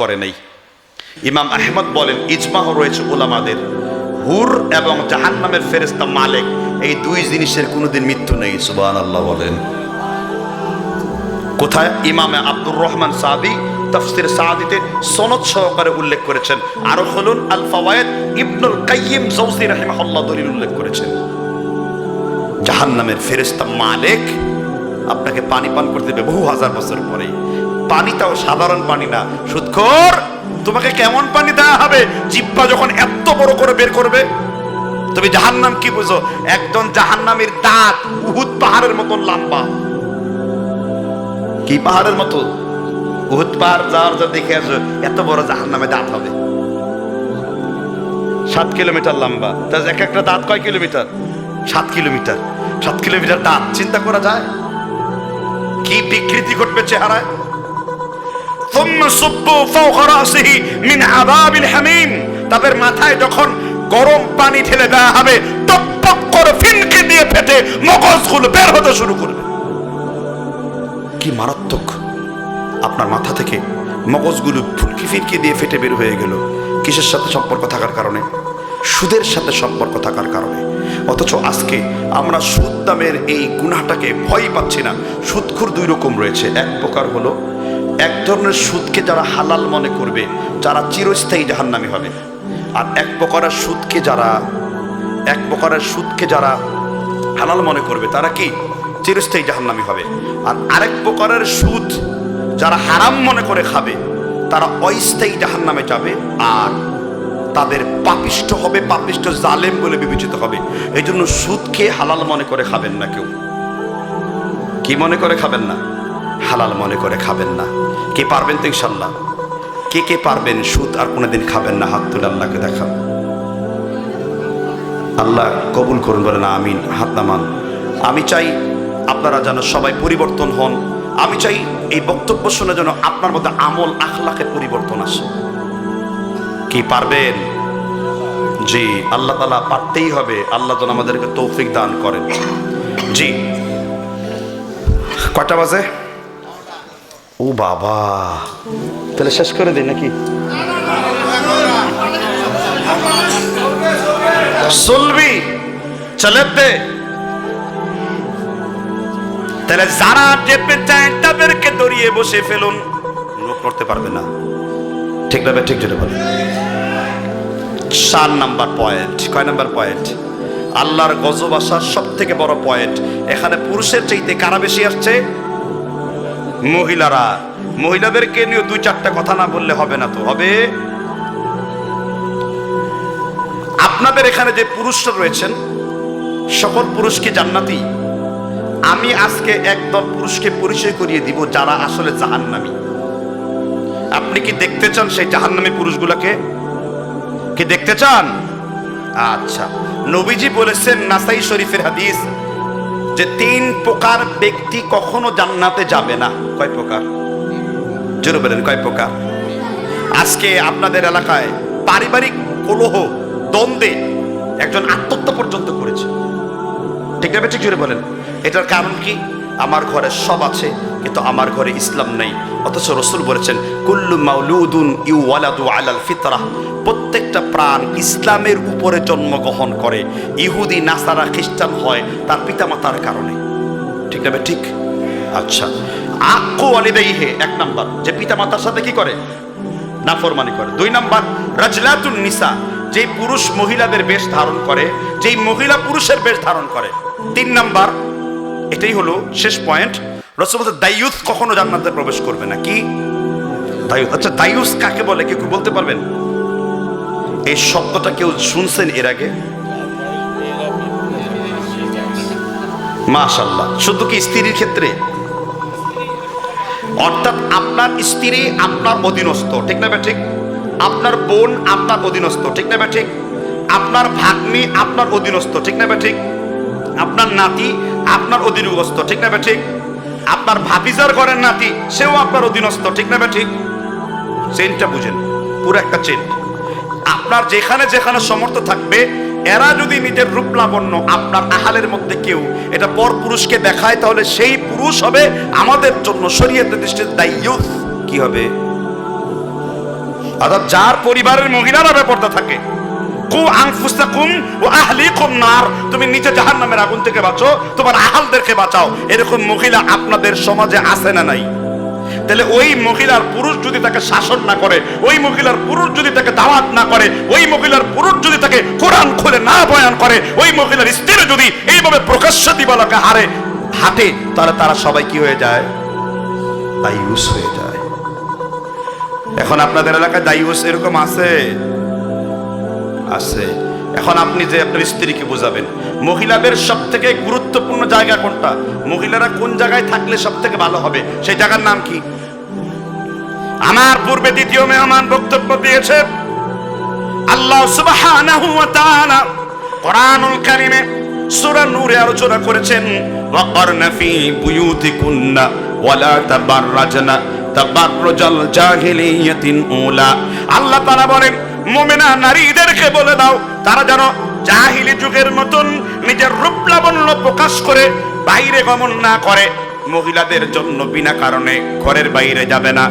করে নাই। ইমাম আহমদ বলেন ইজমাহ রয়েছে ওলামাদের হুর এবং জাহান্নামের ফেরেস্তা মালিক, এই দুই জিনিসের কোনোদিন মৃত্যু নেই সুবাহ আল্লাহ বলেন। কোথায়? ইমামে আব্দুর রহমান সাদি, তফসির সাদিতে সনদ সহকারে উল্লেখ করেছেন। আরও হলুন আল ফাওয়ায়েদ ইবনুল কাইয়িম জৌসি রাহিমাহুল্লাহ দলিল উল্লেখ করেছেন। জাহান্নামের ফেরেস্তা মালিক আপনাকে পানি পান করতে দেবে বহু হাজার বছর পরে। পানিটাও সাধারণ পানি না। সুৎখর, তোমাকে কেমন পানি দেওয়া হবে? জিব্বা যখন এত বড় করে বের করবে, তুমি জাহান্নাম কি বুঝো? একজন জাহান্নামের দাঁত উহুদ পাহাড়ের মতন লম্বা। কি পাহাড়ের মতো? উহুদ পাহাড় যাওয়ার যা দেখে আসো, এত বড় জাহান্নামে দাঁত হবে। সাত কিলোমিটার লম্বা। তা এক একটা দাঁত কয় কিলোমিটার? সাত কিলোমিটার। সাত কিলোমিটার দাঁত, চিন্তা করা যায়? কি বিকৃতি ঘটবে চেহারায়? তাদের মাথায় যখন গরম পানি ঠেলে দেওয়া হবে টপ করে ফিনকে দিয়ে ফেটে মগজগুলো বের হতে শুরু করবে। কি মারাত্মক! আপনার মাথা থেকে মগজগুলো ফুলকি ফিরকি দিয়ে ফেটে বের হয়ে গেল। কিসের সাথে সম্পর্ক থাকার কারণে? সুদের সাথে সম্পর্ক থাকার কারণে। অথচ আজকে আমরা সুদ দামের এই গুনাহটাকে ভয় পাচ্ছি না। সুদখুর দুই রকম রয়েছে। এক প্রকার হলো এক ধরনের সুদকে যারা হালাল মনে করবে যারা চিরস্থায়ী জাহান্নামী হবে। আর এক প্রকারের সুদকে যারা, এক প্রকারের সুদকে যারা হালাল মনে করবে, তারা কি? চিরস্থায়ী জাহান্নামী হবে। আর আরেক প্রকারের সুদ যারা হারাম মনে করে খাবে, তারা অস্থায়ী জাহান্নামে যাবে আর তাদের পাপিষ্ট হবে পাপিষ্ট জালেম বলে বিবেচিত হবে। এই জন্য সুদকে হালাল মনে করে খাবেন না কেউ। কি মনে করে খাবেন না? হালাল মনে করে খাবেন না। কে পারবেন তো ইনশাল্লাহ। কে কে পারবেন সুদ আর কোনোদিন খাবেন না, হাত তুলে আল্লাহকে দেখান। আল্লাহ কবুল করুন, বলেন আমিন, হাত নামান। আমি চাই আপনারা যেন সবাই পরিবর্তন হন। আমি চাই এই বক্তব্য শুনে যেন আপনার মধ্যে আমল আখলাকে পরিবর্তন আসে। কি পারবেন? জি, আল্লাহ তালা পারতেই হবে। আল্লাহ যেন আমাদেরকে তৌফিক দান করেন। জি। কয়টা বাজে? ও বাবা। তাহলে শেষ করে দিই নাকি? সুলবি চলে দে। তাহলে যারা যেতে চায় তাদেরকে দড়িয়ে বসে ফেলুন। লোক করতে পারবে না। ঠিক না ঠিক যেটা বলে। চার নাম্বার পয়েন্ট কয় নাম্বার পয়েন্ট আল্লাহর গজব আসার সব থেকে বড় পয়েন্ট এখানে পুরুষের চাইতে কারা বেশি আসছে? মহিলারা, মহিলাদেরকে নিয়ে দুই চারটা কথা না বললে হবে না তো, হবে? আপনাদের এখানে যে পুরুষরা রয়েছেন, সকল পুরুষকে জান্নাতি? আমি আজকে একদল পুরুষকে পরিচয় করিয়ে দিব যারা আসলে জাহান্নামী। আপনি কি দেখতে চান সেই জাহান্নামী পুরুষগুলোকে? কি দেখতে চান? আচ্ছা নবীজি বলেছেন, নাসাই শরীফের হাদিস যে তিন প্রকার ব্যক্তি কখনো জান্নাতে যাবে না। কয় প্রকার? জোরে বলেন, কয় প্রকার? আজকে আপনাদের এলাকায় পারিবারিক কলহ, দ্বন্দ্বে একজন আত্মহত্যা পর্যন্ত করেছে। ঠিক না ঠিক জোরে বলেন। এটার কারণ কি? আমার ঘরে সব আছে, কিন্তু আমার ঘরে ইসলাম নেই। অথচ রসুল বলেছেন, কুল্লু মাউলুদুন ইউ ওয়ালাদু আলাল ফিতরাহ প্রত্যেকটা প্রাণ ইসলামের উপরে জন্মগ্রহণ করে। ইহুদি, নাসারা, খ্রিস্টান হয় তার পিতামাতার কারণে। ঠিক না ঠিক? আচ্ছা। আক্কু ওয়ালিদাইহে এক নাম্বার। যে পিতামাতার সাথে কি করে? নাফরমানি করে। দুই নাম্বার, রাজলাতুন নিসা। যে পুরুষ মহিলাদের বেশ ধারণ করে, যেই মহিলা পুরুষের বেশ ধারণ করে। তিন নাম্বার এটাই হলো শেষ পয়েন্ট রসুল দায়ুস কখনো জান্নাতে প্রবেশ করবে না। কি? দায়ুস। আচ্ছা দায়ুস কাকে বলে? কেউ বলতে পারবেন? এই শব্দটা কেউ শুনছেন এর আগে? মাশাল্লাহ শুধু কি স্ত্রীর ক্ষেত্রে? অর্থাৎ আপনার স্ত্রী আপনার অধীনস্থ, ঠিক না ঠিক আপনার বোন আপনার অধীনস্থ, ঠিক না ঠিক আপনার ভাগ্নি আপনার অধীনস্থ, ঠিক না ঠিক আপনার নাতি আপনার অধীনস্থ, ঠিক না ঠিক? আপনার ভাতিজার ঘরের নাতি, সেও আপনার অধীনস্থ, ঠিক না ঠিক? চেনটা বুঝেন, পুরো একটা চেন আপনার যেখানে যেখানে সমর্থ থাকবে, এরা যদি নিজের রূপ লাবণ্য আপনার আহালের মধ্যে কেউ এটা পর পুরুষকে দেখায়, তাহলে সেই পুরুষ হবে আমাদের জন্য শরীয়তের দৃষ্টিতে দায়ুস কি হবে? অর্থাৎ যার পরিবারের মহিলারা ব্যাপারটা থাকে কু আনফুসাকুম ও নার। তুমি আগুন থেকে বাঁচো, তোমার আহালদেরকে বাঁচাও। এরকম মহিলা আপনাদের সমাজে আছে না নাই? তাহলে ওই মহিলার পুরুষ যদি তাকে শাসন না করে, ওই মহিলার পুরুষ যদি তাকে দাওয়াত না করে, ওই মহিলার পুরুষ যদি তাকে কোরআন খুলে না বয়ান করে, ওই মহিলার স্ত্রী যদি এইভাবে প্রকাশ্য দিবালকে হারে, হাঁটে, তাহলে তারা সবাই কি হয়ে যায়? হয়ে যায়। এখন আপনাদের এলাকায় দায়ুস এরকম আছে? আছে। এখন আপনি যে আপনার স্ত্রীকে বোঝাবেন, মহিলাদের সব থেকে গুরুত্বপূর্ণ জায়গা কোনটা? মহিলারা কোন জায়গায় থাকলে সব থেকে ভালো হবে? সেই জায়গার নাম কি? আমার পূর্বে দ্বিতীয় মেহমান বক্তব্য দিয়েছে, আল্লাহ সুবহানাহু ওয়া তাআলা কোরআনুল কারীমে সূরা নূরে আলোচনা করেছেন ওয়াকারনা ফি বুয়ুতিকুন্না ওয়ালা তাবাররাজনা তাবাররুজাল জাহিলিয়াতিন উলা। আল্লাহ তাআলা বলেন মুমিনা নারীদেরকে বলে দাও, তারা যেন জাহিলি যুগের মতন নিজের রূপ লাবণ্য প্রকাশ করে বাইরে গমন না করে। মহিলাদের জন্য বিনা কারণে ঘরের বাইরে যাবে না।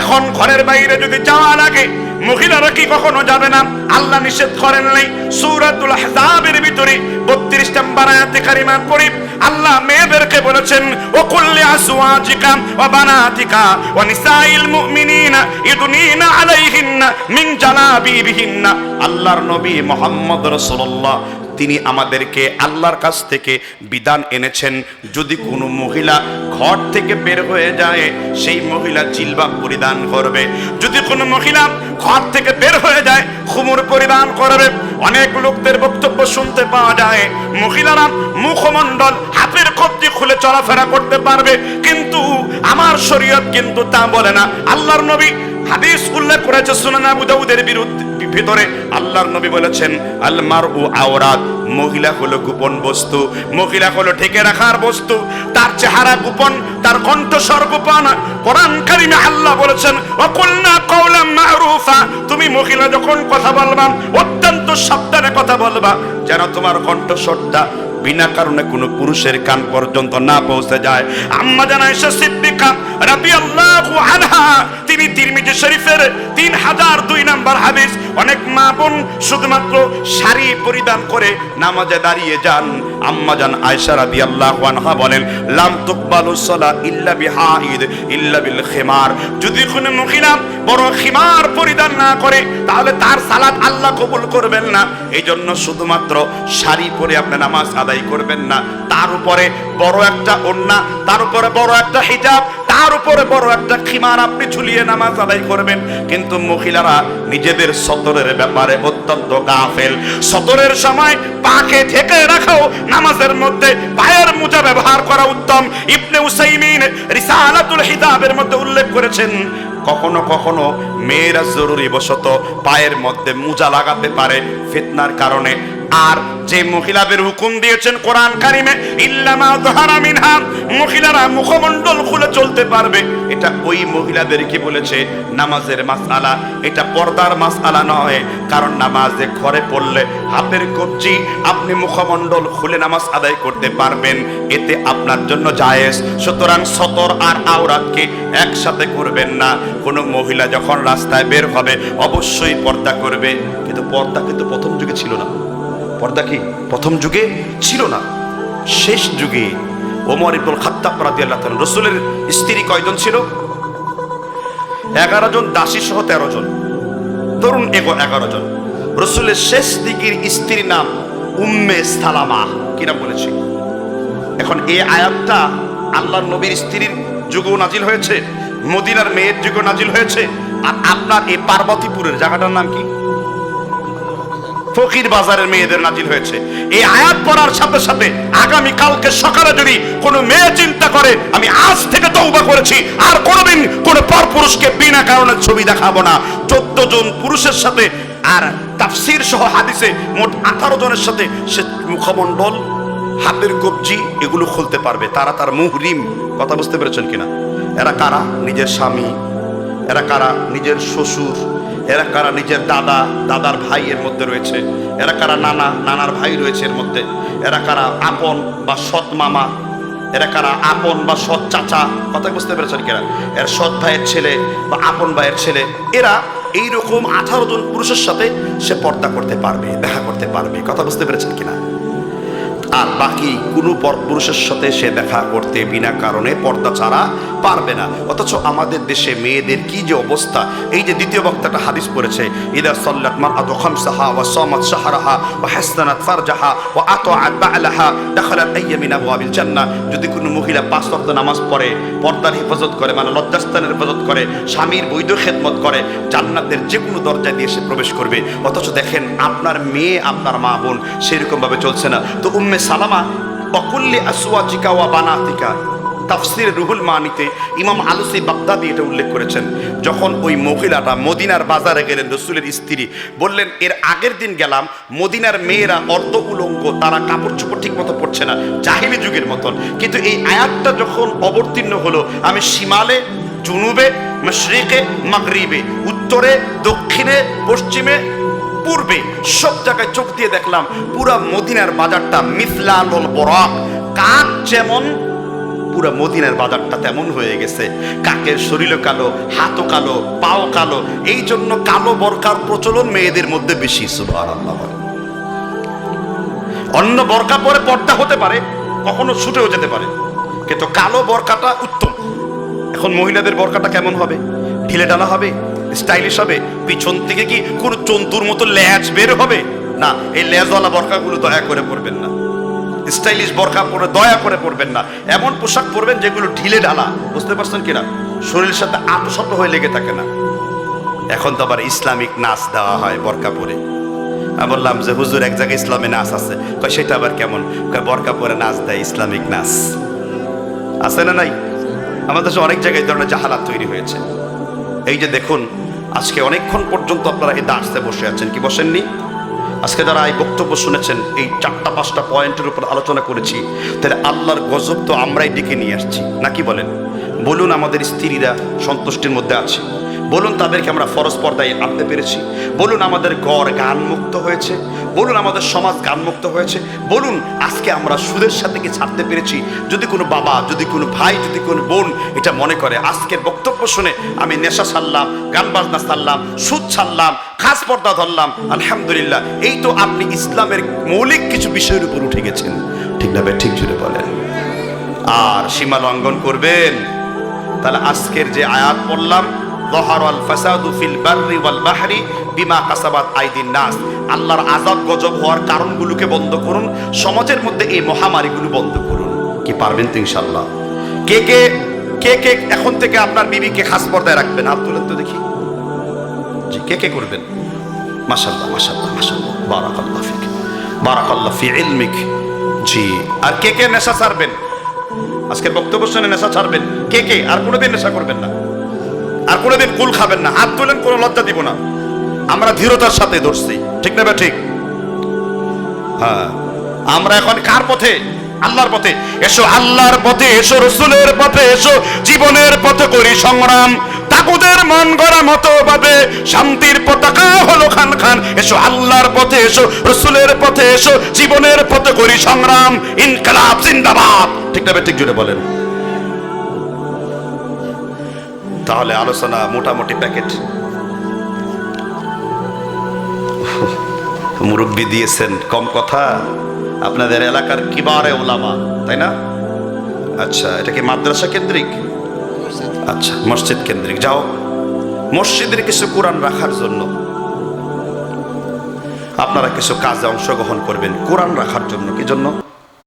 এখন ঘরের বাইরে যদি যাওয়া লাগে, মহিলারা কি কখনো যাবে না? আল্লাহ নিষেধ করেন নাই, সুরাতুল হাজাবের ভিতরে 32 নম্বর আয়াতে কারিমা পড়ি। আল্লাহ মেয়েদেরকে বলেছেন ও কুল্লি বানাতিকা নিসাইল মুমিনিনা ইদুনিনা আলাইহিন্না মিন জালাবিবিহিন্না। আল্লাহর নবী রাসূলুল্লাহ, তিনি আমাদেরকে আল্লাহর কাছ থেকে বিধান এনেছেন, যদি কোনো মহিলা ঘর থেকে বের হয়ে যায়, সেই মহিলা জিলবাব পরিধান করবে। যদি কোনো মহিলা ঘর থেকে বের হয়ে যায় খুমুর পরিধান করবে। অনেক লোকদের বক্তব্য শুনতে পাওয়া যায়। মহিলারা মুখমণ্ডল, হাতের কবজি খুলে চলাফেরা করতে পারবে। কিন্তু আমার শরীয়ত কিন্তু তা বলে না। আল্লাহর নবী হাদিস উল্লেখ করেছে সুনান আবু দাউদের বিরুদ্ধে। ভিতরে আল্লাহর নবী বলেছেন, আল মারউ আওরাত মহিলা হলো গোপন বস্তু। মহিলা হলো ঢেকে রাখার বস্তু। তার চেহারা গোপন, তার কণ্ঠস্বর গোপন। কোরআন কারিমে আল্লাহ বলেছেন, ওয়াকুলনা কওলাম মারুফা তুমি মহিলা যখন কথা বলবা, অত্যন্ত সাবধানে কথা বলবা, যেন তোমার কণ্ঠ কণ্ঠস্বরটা বিনা কারণে কোনো পুরুষের কান পর্যন্ত না পৌঁছে যায়। আম্মা জানা এসে সিদ্দিকা রাদিয়াল্লাহু আনহা, তিনি তিরমিজি শরীফের তিন হাজার দুই নাম্বার হাদিস। অনেক মা বোন শুধুমাত্র শাড়ি পরিধান করে নামাজে দাঁড়িয়ে যান। আম্মা জান আয়েশা রাদিয়াল্লাহু আনহা বলেন, লাম তুকবালু সালা ইল্লা বিহাইদ, ইল্লা বিল খিমার। যদি কোনো মহিলা বড় খিমার পরিধান না করে, তাহলে তার সালাত আল্লাহ কবুল করবেন না। এই জন্য শুধুমাত্র শাড়ি পরে আপনি নামাজ আদায় করবেন না। তার উপরে বড় একটা ওন্না তার উপরে বড় একটা হিজাব, তার উপরে বড় একটা খিমার আপনি ঝুলিয়ে নামাজ আদায় করবেন। কিন্তু মহিলারা নিজেদের সতরের ব্যাপারে অত্যন্ত গাফেল। সতরের সময় পাকে ঢেকে রাখাও নামাজের মধ্যে পায়ের মোজা ব্যবহার করা উত্তম। ইবনে উসাইমিন রিসালাতুল হিজাবের মধ্যে উল্লেখ করেছেন, কখনো কখনো মেয়েরা জরুরি বশত পায়ের মধ্যে মোজা লাগাতে পারে। ফিতনার কারণে আর যে মহিলাদের হুকুম দিয়েছেন কোরআন কারিমে ইল্লামা যাহারা মিনহা মহিলারা মুখমণ্ডল খুলে চলতে পারবে। এটা ওই মহিলাদেরকে বলেছে? নামাজের মাসআলা। এটা পর্দার মাসআলা নয়, কারণ নামাজে ঘরে পড়লে হাতের কবজি আপনি মুখমণ্ডল খুলে নামাজ আদায় করতে পারবেন। এতে আপনার জন্য জায়েজ। সুতরাং সতর আর আওরাতকে একসাথে করবেন না। কোনো মহিলা যখন রাস্তায় বের হবে, অবশ্যই পর্দা করবে। কিন্তু পর্দা কিন্তু প্রথম যুগে ছিল না। পর্দা কি প্রথম যুগে ছিল না? শেষ যুগে ওমর ইবনুল খাত্তাব রাদিয়াল্লাহু তাআলা রাসূলের স্ত্রী কয়জন ছিল? এগারো জন, দাসী সহ তেরো জন। এগো এগারো জন। রসুলের শেষ দিকের স্ত্রীর নাম উম্মে সালামা। কি নাম বলেছি? এখন এই আয়াতটা আল্লাহ নবীর স্ত্রীর যুগও নাজিল হয়েছে, মদিনার মেয়ের যুগও নাজিল হয়েছে, আর আপনার এই পার্বতীপুরের জায়গাটার নাম কি? ফকির বাজারের মেয়েদের নাজিল হয়েছে। এই আয়াত পড়ার সাথে সাথে আগামী কালকে সকালে যদি কোনো মেয়ে চিন্তা করে, আমি আজ থেকে তৌবা করেছি, আর কোনোদিন কোনো পরপুরুষকে বিনা কারণে ছবি দেখাবো না। চোদ্দ জন পুরুষের সাথে আর তাফসির সহ হাদিসে মোট আঠারো জনের সাথে সে মুখমণ্ডল, হাতের কবজি, এগুলো খুলতে পারবে। তারা তার মুহরিম। কথা বুঝতে পেরেছেন কিনা? এরা কারা? নিজের স্বামী। এরা কারা? নিজের শ্বশুর। এরা কারা নিজের দাদা, দাদার ভাই এর মধ্যে রয়েছে? এরা কারা নানা, নানার ভাই রয়েছে এর মধ্যে? এরা কারা আপন বা সৎ মামা? এরা কারা আপন বা সৎ চাচা? কথা বুঝতে পেরেছেন কেরা এর সৎ ভাইয়ের ছেলে বা আপন ভাইয়ের ছেলে। এরা এইরকম আঠারো জন পুরুষের সাথে সে পর্দা করতে পারবে, দেখা করতে পারবে। কথা বুঝতে পেরেছেন কিনা? আর বাকি কোনো পর পুরুষের সাথে সে দেখা করতে বিনা কারণে পর্দা ছাড়া পারবে না। অথচ আমাদের দেশে মেয়েদের কি যে অবস্থা। এই যে দ্বিতীয় বক্তাটা হাদিস পড়েছে, ইদা সল্লাত মা আদু খামসাহা ওয়া সামাত শাহরাহা ওয়া হাসনাত ফারজাহা ওয়া আতাআত বা'লাহা দাখালাত আইয়ামিন আবওয়াবিল জান্নাহ। যদি কোনো মহিলা পাঁচ ওয়াক্ত নামাজ পড়ে, পর্দার হেফাজত করে মানে লজ্জাস্থানের হেফাজত করে, স্বামীর বৈধ খেদমত করে, জান্নাতের যে কোনো দরজা দিয়ে সে প্রবেশ করবে। অথচ দেখেন, আপনার মেয়ে, আপনার মা বোন সেরকম ভাবে চলছে না। তো উম্মে সালামা অকুল্লি আসওয়াজিকা ওয়া বানাতিকা। তাফসির রুহুল মানিতে ইমাম আলুসি বাগদাদি এটা উল্লেখ করেছেন। যখন ওই মহিলাটা মদিনার বাজারে গেলেন রসুলের স্ত্রী, বললেন, এর আগের দিন গেলাম, মদিনার মেয়েরা অর্ধ উলঙ্গ, তারা কাপড় চোপড় ঠিক মতো পড়ছে না, জাহিলি যুগের মতন। কিন্তু এই আয়াতটা যখন অবতীর্ণ হলো, আমি সীমালে জুনুবে, মশরিকে, মাগরিবে, উত্তরে, দক্ষিণে, পশ্চিমে পূর্বে সব জায়গায় চোখ দিয়ে দেখলাম পুরা মদিনার বাজারটা মিথলাল বরাক। কাক যেমন, পুরা মদিনার বাজারটা তেমন হয়ে গেছে। কাকের শরীরও কালো, হাতও কালো, পাও কালো, এই জন্য কালো বরকার প্রচলন মেয়েদের মধ্যে বেশি সুভার আল্লাহ অন্য বরকা পরে পর্দা হতে পারে, কখনো ছুটেও যেতে পারে। কিন্তু কালো বরকাটা উত্তম। এখন মহিলাদের বরকাটা কেমন হবে? ঢিলে ডালা হবে? স্টাইলিশ হবে। পিছন থেকে কি কোনো চন্তুর মতো ল্যাজ বের হবে? না, এই ল্যাজওয়ালা বরকাগুলো দয়া করে পরবেন না। স্টাইলিশ বরখা পরে দয়া করে পরবেন না। এমন পোশাক পরবেন যেগুলো ঢিলে ঢালা। বুঝতে পারছেন কিনা? শরীরের সাথে আটশত হয়ে লেগে থাকে না। এখন তো আবার ইসলামিক নাচ দেওয়া হয় বরকা পরে। আমি বললাম যে, হুজুর, এক জায়গায় ইসলামে নাচ আছে। কয়, সেটা আবার কেমন? কয় বরকা পরে নাচ দেয় ইসলামিক নাচ। আছে না নাই? আমাদের অনেক জায়গায় ধরনের জাহালাত তৈরি হয়েছে। এই যে দেখুন আজকে অনেকক্ষণ পর্যন্ত আপনারা এই দাঁড়তে বসে আছেন, কি বসেননি? আজকে যারা এই বক্তব্য শুনেছেন, এই চারটা পাঁচটা পয়েন্টের উপর আলোচনা করেছি, তাহলে আল্লাহর গজব তো আমরাই ডেকে নিয়ে আসছি নাকি বলেন? বলুন আমাদের স্ত্রীরা সন্তুষ্টির মধ্যে আছে, বলুন তাদেরকে আমরা ফরজ পর্দায় আনতে পেরেছি, বলুন আমাদের গড় গান মুক্ত হয়েছে বলুন আমাদের সমাজ গান মুক্ত হয়েছে। বলুন, আজকে আমরা সুদের সাথে কি ছাড়তে পেরেছি? যদি কোনো বাবা, যদি কোনো ভাই, যদি কোনো বোন এটা মনে করে, আজকের বক্তব্য শুনে আমি নেশা ছাড়লাম, গান বাজনা ছাড়লাম, সুদ ছাড়লাম, খাস পর্দা ধরলাম, আলহামদুলিল্লাহ, এই তো আপনি ইসলামের মৌলিক কিছু বিষয়ের উপর উঠে গেছেন। ঠিক না ঠিক জুড়ে বলেন। আর সীমা লঙ্ঘন করবেন? তাহলে আজকের যে আয়াত পড়লাম দহারাল ফাসাদু ফিল বাররি ওয়াল বাহরি বিমা কাসাবাত আইদিন নাস। আল্লাহর আজাব গজব হওয়ার কারণগুলোকে বন্ধ করুন, সমাজের মধ্যে এই মহামারীগুলো বন্ধ করুন। কি পারবেন তো ইনশাল্লাহ কে কে কে কে এখন থেকে আপনার বিবিকে খাস পর্দায় রাখবেন? হাত তুলেন তো দেখি। জি, কে কে করবেন? মাশাল্লাহ মাশাল্লাহ মাশাল্লাহ বারাকাল্লাহ ফিক, বারাকাল্লাহ ফি ইলমিক। জি, আর কে কে নেশা ছাড়বেন? আজকের বক্তব্য শুনে নেশা ছাড়বেন? কে কে? আর কোনোদিন নেশা করবেন না। আর কোনোদিন কুল খাবেন না। হাত তুলেন, কোনো লজ্জা দিব না। আমরা ধীরতার সাথে ধরছি। ঠিক না ঠিক? হ্যাঁ। আমরা এখন কার পথে? আল্লাহর পথে। এসো, আল্লাহর পথে। এসো, রসুলের পথে। এসো, জীবনের পথে করি সংগ্রাম। তাকুদের মন গড়া মতো ভাবে শান্তির পতাকা হলো খান খান। এসো, আল্লাহর পথে এসো, রসুলের পথে এসো, জীবনের পথে করি সংগ্রাম। ইনকালাব, জিন্দাবাদ। ঠিক না ঠিক জুড়ে বলেন। তাহলে আলোচনা মোটামুটি প্যাকেট। মুরব্বী দিয়েছেন, কম কথা। আপনাদের এলাকার কিবারে ওলামা, তাই না? আচ্ছা এটা কি মাদ্রাসা কেন্দ্রিক? আচ্ছা মসজিদ কেন্দ্রিক। যাও, মসজিদের কিছু কোরআন রাখার জন্য। আপনারা কিছু কাজে অংশগ্রহণ করবেন কোরআন রাখার জন্য। কি জন্য?